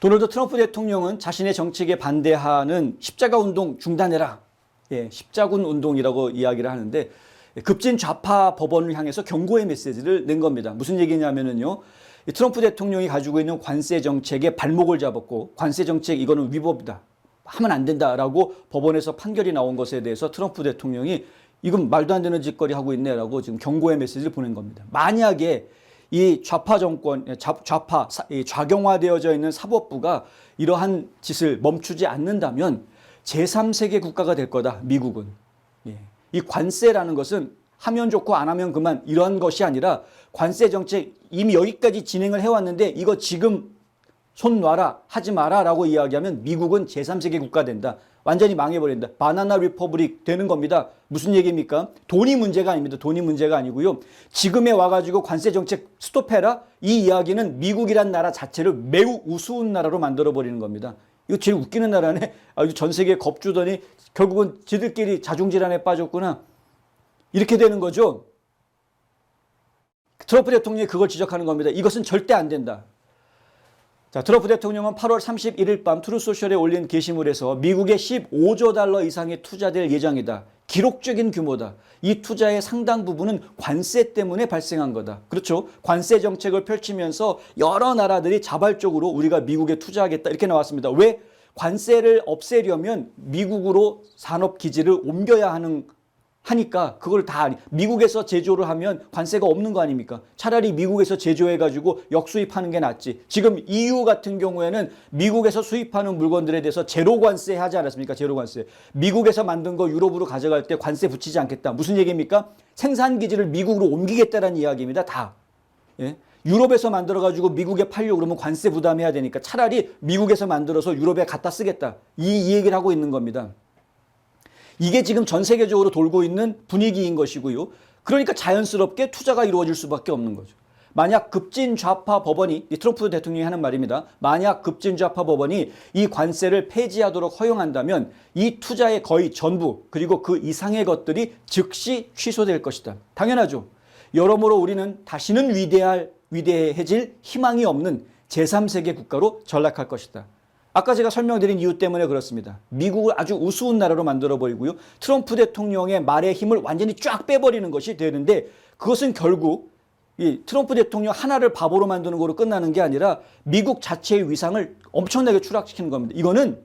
도널드 트럼프 대통령은 자신의 정책에 반대하는 십자가 운동 중단해라. 예, 십자군 운동이라고 이야기를 하는데 급진 좌파 법원을 향해서 경고의 메시지를 낸 겁니다. 무슨 얘기냐면은요. 이 트럼프 대통령이 가지고 있는 관세 정책에 발목을 잡았고 관세 정책 이거는 위법이다. 하면 안 된다라고 법원에서 판결이 나온 것에 대해서 트럼프 대통령이 이건 말도 안 되는 짓거리 하고 있네라고 지금 경고의 메시지를 보낸 겁니다. 만약에 이 좌파 정권, 좌- 좌파, 좌경화되어져 있는 사법부가 이러한 짓을 멈추지 않는다면 제3세계 국가가 될 거다, 미국은. 예. 이 관세라는 것은 하면 좋고 안 하면 그만 이런 것이 아니라 관세 정책 이미 여기까지 진행을 해왔는데 이거 지금 손 놔라 하지 마라 라고 이야기하면 미국은 제3세계 국가 된다. 완전히 망해버린다. 바나나 리퍼블릭 되는 겁니다. 무슨 얘기입니까? 돈이 문제가 아닙니다. 돈이 문제가 아니고요. 지금에 와가지고 관세 정책 스톱해라? 이 이야기는 미국이란 나라 자체를 매우 우스운 나라로 만들어버리는 겁니다. 이거 제일 웃기는 나라네. 아주 전 세계에 겁주더니 결국은 지들끼리 자중질환에 빠졌구나. 이렇게 되는 거죠. 트럼프 대통령이 그걸 지적하는 겁니다. 이것은 절대 안 된다. 자, 트럼프 대통령은 8월 31일 밤 트루소셜에 올린 게시물에서 미국의 15조 달러 이상이 투자될 예정이다. 기록적인 규모다. 이 투자의 상당 부분은 관세 때문에 발생한 거다. 그렇죠. 관세 정책을 펼치면서 여러 나라들이 자발적으로 우리가 미국에 투자하겠다. 이렇게 나왔습니다. 왜? 관세를 없애려면 미국으로 산업 기지를 옮겨야 하는 하니까 그걸 다 미국에서 제조를 하면 관세가 없는 거 아닙니까? 차라리 미국에서 제조해 가지고 역수입하는 게 낫지. 지금 EU 같은 경우에는 미국에서 수입하는 물건들에 대해서 제로 관세 하지 않았습니까? 제로 관세. 미국에서 만든 거 유럽으로 가져갈 때 관세 붙이지 않겠다. 무슨 얘기입니까? 생산 기지를 미국으로 옮기겠다라는 이야기입니다. 다. 예? 유럽에서 만들어 가지고 미국에 팔려고 그러면 관세 부담해야 되니까 차라리 미국에서 만들어서 유럽에 갖다 쓰겠다. 이, 이 얘기를 하고 있는 겁니다. 이게 지금 전 세계적으로 돌고 있는 분위기인 것이고요. 그러니까 자연스럽게 투자가 이루어질 수밖에 없는 거죠. 만약 급진 좌파 법원이 이 트럼프 대통령이 하는 말입니다. 만약 급진 좌파 법원이 이 관세를 폐지하도록 허용한다면 이 투자의 거의 전부 그리고 그 이상의 것들이 즉시 취소될 것이다. 당연하죠. 여러모로 우리는 다시는 위대할 위대해질 희망이 없는 제3세계 국가로 전락할 것이다. 아까 제가 설명드린 이유 때문에 그렇습니다. 미국을 아주 우스운 나라로 만들어 버리고요. 트럼프 대통령의 말의 힘을 완전히 쫙 빼버리는 것이 되는데 그것은 결국 이 트럼프 대통령 하나를 바보로 만드는 거로 끝나는 게 아니라 미국 자체의 위상을 엄청나게 추락시키는 겁니다. 이거는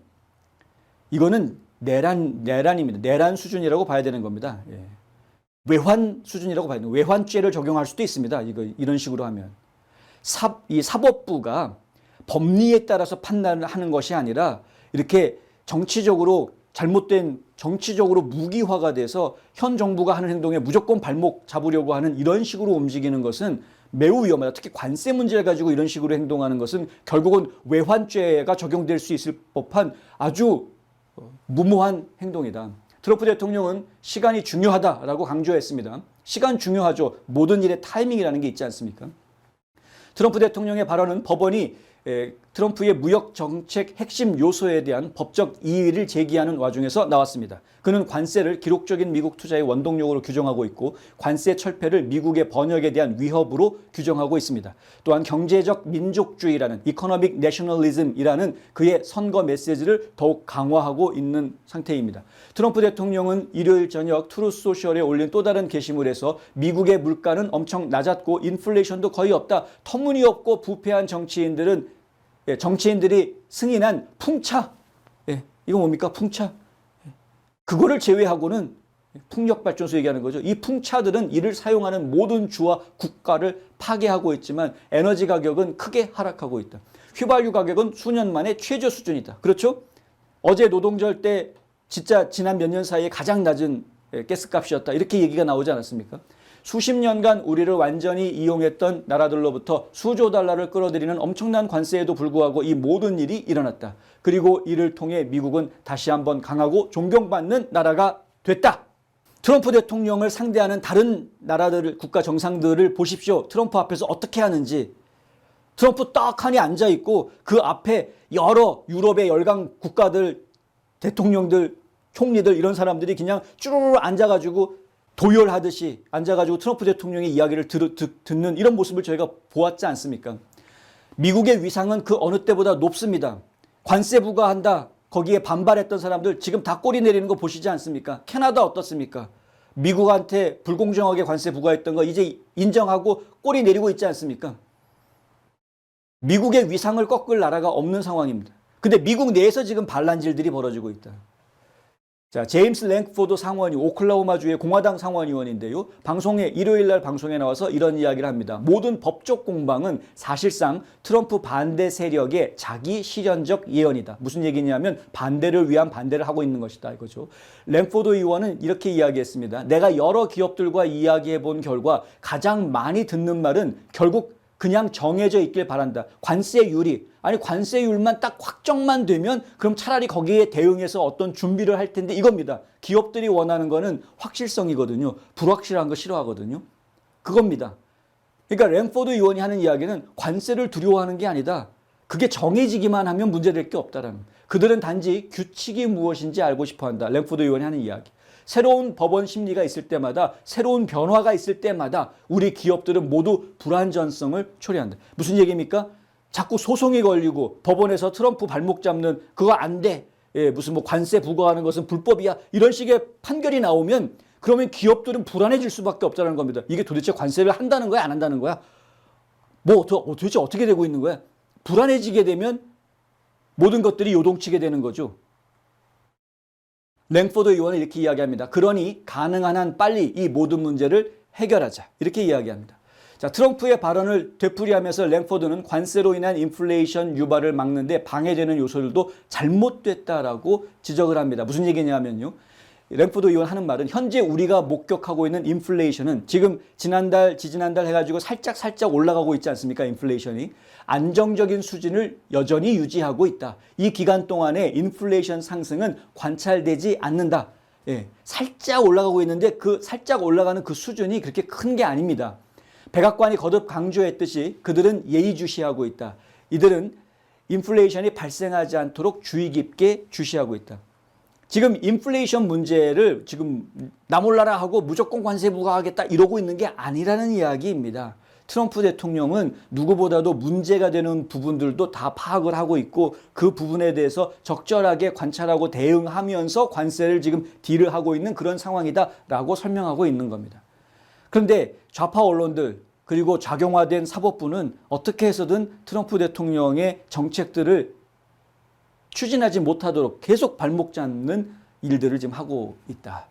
이거는 내란 내란입니다. 내란 수준이라고 봐야 되는 겁니다. 예. 외환 수준이라고 봐야 되는 외환죄를 적용할 수도 있습니다. 이거 이런 식으로 하면 사, 이 사법부가 법리에 따라서 판단을 하는 것이 아니라 이렇게 정치적으로 잘못된 정치적으로 무기화가 돼서 현 정부가 하는 행동에 무조건 발목 잡으려고 하는 이런 식으로 움직이는 것은 매우 위험하다. 특히 관세 문제를 가지고 이런 식으로 행동하는 것은 결국은 외환죄가 적용될 수 있을 법한 아주 어, 무모한 행동이다. 트럼프 대통령은 시간이 중요하다라고 강조했습니다. 시간 중요하죠. 모든 일의 타이밍이라는 게 있지 않습니까? 트럼프 대통령의 발언은 법원이 에, 트럼프의 무역 정책 핵심 요소에 대한 법적 이의를 제기하는 와중에서 나왔습니다. 그는 관세를 기록적인 미국 투자의 원동력으로 규정하고 있고 관세 철폐를 미국의 번역에 대한 위협으로 규정하고 있습니다. 또한 경제적 민족주의라는 이코노믹 내셔널리즘이라는 그의 선거 메시지를 더욱 강화하고 있는 상태입니다. 트럼프 대통령은 일요일 저녁 트루스 소셜에 올린 또 다른 게시물에서 미국의 물가는 엄청 낮았고 인플레이션도 거의 없다. 터무니없고 부패한 정치인들은 예, 정치인들이 승인한 풍차. 예, 이거 뭡니까? 풍차. 예, 그거를 제외하고는 풍력발전소 얘기하는 거죠. 이 풍차들은 이를 사용하는 모든 주와 국가를 파괴하고 있지만 에너지 가격은 크게 하락하고 있다. 휘발유 가격은 수년 만에 최저 수준이다. 그렇죠? 어제 노동절 때 진짜 지난 몇 년 사이에 가장 낮은 예, 가스값이었다. 이렇게 얘기가 나오지 않았습니까? 수십 년간 우리를 완전히 이용했던 나라들로부터 수조 달러를 끌어들이는 엄청난 관세에도 불구하고 이 모든 일이 일어났다. 그리고 이를 통해 미국은 다시 한번 강하고 존경받는 나라가 됐다. 트럼프 대통령을 상대하는 다른 나라들, 국가 정상들을 보십시오. 트럼프 앞에서 어떻게 하는지. 트럼프 떡하니 앉아 있고 그 앞에 여러 유럽의 열강 국가들, 대통령들, 총리들 이런 사람들이 그냥 쭈르르 앉아가지고 도열하듯이 앉아가지고 트럼프 대통령의 이야기를 들, 듣, 듣는 이런 모습을 저희가 보았지 않습니까? 미국의 위상은 그 어느 때보다 높습니다. 관세 부과한다. 거기에 반발했던 사람들 지금 다 꼬리 내리는 거 보시지 않습니까? 캐나다 어떻습니까? 미국한테 불공정하게 관세 부과했던 거 이제 인정하고 꼬리 내리고 있지 않습니까? 미국의 위상을 꺾을 나라가 없는 상황입니다. 근데 미국 내에서 지금 반란질들이 벌어지고 있다. 자, 제임스 랭크포드 상원이 오클라호마주의 공화당 상원의원인데요. 방송에 일요일 날 방송에 나와서 이런 이야기를 합니다. 모든 법적 공방은 사실상 트럼프 반대 세력의 자기 실현적 예언이다. 무슨 얘기냐면 반대를 위한 반대를 하고 있는 것이다 이거죠. 랭포드 의원은 이렇게 이야기했습니다. 내가 여러 기업들과 이야기해 본 결과 가장 많이 듣는 말은 결국 그냥 정해져 있길 바란다. 관세율이 아니 관세율만 딱 확정만 되면 그럼 차라리 거기에 대응해서 어떤 준비를 할 텐데 이겁니다. 기업들이 원하는 거는 확실성이거든요. 불확실한 거 싫어하거든요. 그겁니다. 그러니까 램포드 의원이 하는 이야기는 관세를 두려워하는 게 아니다. 그게 정해지기만 하면 문제될 게 없다라는. 그들은 단지 규칙이 무엇인지 알고 싶어 한다. 램포드 의원이 하는 이야기. 새로운 법원 심리가 있을 때마다 새로운 변화가 있을 때마다 우리 기업들은 모두 불안전성을 초래한다. 무슨 얘기입니까? 자꾸 소송이 걸리고 법원에서 트럼프 발목 잡는 그거 안 돼. 예, 무슨 뭐 관세 부과하는 것은 불법이야. 이런 식의 판결이 나오면 그러면 기업들은 불안해질 수밖에 없다는 겁니다. 이게 도대체 관세를 한다는 거야, 안 한다는 거야? 뭐 도- 도대체 어떻게 되고 있는 거야? 불안해지게 되면 모든 것들이 요동치게 되는 거죠. 랭포드 의원은 이렇게 이야기합니다. 그러니 가능한 한 빨리 이 모든 문제를 해결하자. 이렇게 이야기합니다. 자, 트럼프의 발언을 되풀이하면서 랭포드는 관세로 인한 인플레이션 유발을 막는데 방해되는 요소들도 잘못됐다라고 지적을 합니다. 무슨 얘기냐면요. 랭포드 의원 하는 말은 현재 우리가 목격하고 있는 인플레이션은 지금 지난달, 지지난달 해가지고 살짝 살짝 올라가고 있지 않습니까? 인플레이션이. 안정적인 수준을 여전히 유지하고 있다. 이 기간 동안에 인플레이션 상승은 관찰되지 않는다. 예, 살짝 올라가고 있는데 그 살짝 올라가는 그 수준이 그렇게 큰 게 아닙니다. 백악관이 거듭 강조했듯이 그들은 예의주시하고 있다. 이들은 인플레이션이 발생하지 않도록 주의 깊게 주시하고 있다. 지금 인플레이션 문제를 지금 나몰라라 하고 무조건 관세 부과하겠다 이러고 있는 게 아니라는 이야기입니다. 트럼프 대통령은 누구보다도 문제가 되는 부분들도 다 파악을 하고 있고 그 부분에 대해서 적절하게 관찰하고 대응하면서 관세를 지금 딜을 하고 있는 그런 상황이다라고 설명하고 있는 겁니다. 그런데 좌파 언론들 그리고 작용화된 사법부는 어떻게 해서든 트럼프 대통령의 정책들을 추진하지 못하도록 계속 발목 잡는 일들을 지금 하고 있다.